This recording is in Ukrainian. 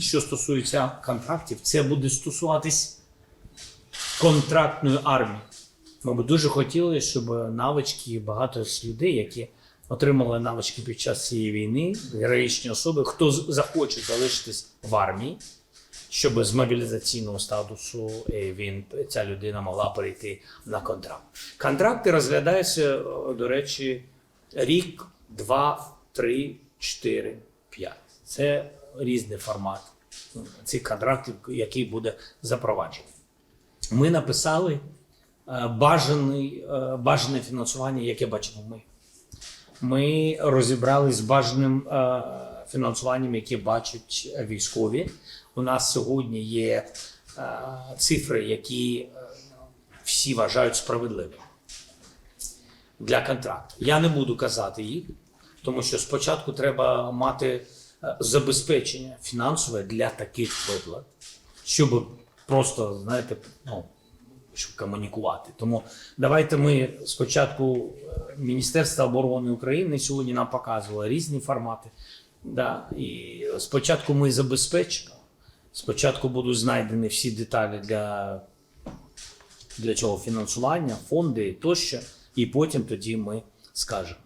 що стосується контрактів, це буде стосуватись контрактної армії. Ми б дуже хотіли, щоб навички багато з людей, які отримали навички під час цієї війни, героїчні особи, хто захоче залишитись в армії, щоб з мобілізаційного статусу е, він ця людина могла перейти на контракт. Контракти розглядаються, до речі, рік, два, три, чотири, п'ять. Це різний формат цих контрактів, який буде запроваджений. Ми написали е, бажаний, е, бажане фінансування, яке бачимо ми. Ми розібрались з бажаним е, фінансуванням, яке бачать військові. У нас сьогодні є цифри, які всі вважають справедливими для контракту. Я не буду казати їх, тому що спочатку треба мати забезпечення фінансове для таких виплат, щоб просто, знаєте, ну, щоб комунікувати. Тому давайте ми спочатку е, Міністерство оборони України сьогодні нам показувало різні формати. Да, і спочатку ми забезпечимо. Спочатку будуть знайдені всі деталі для, для цього фінансування, фонди тощо, і потім тоді ми скажемо.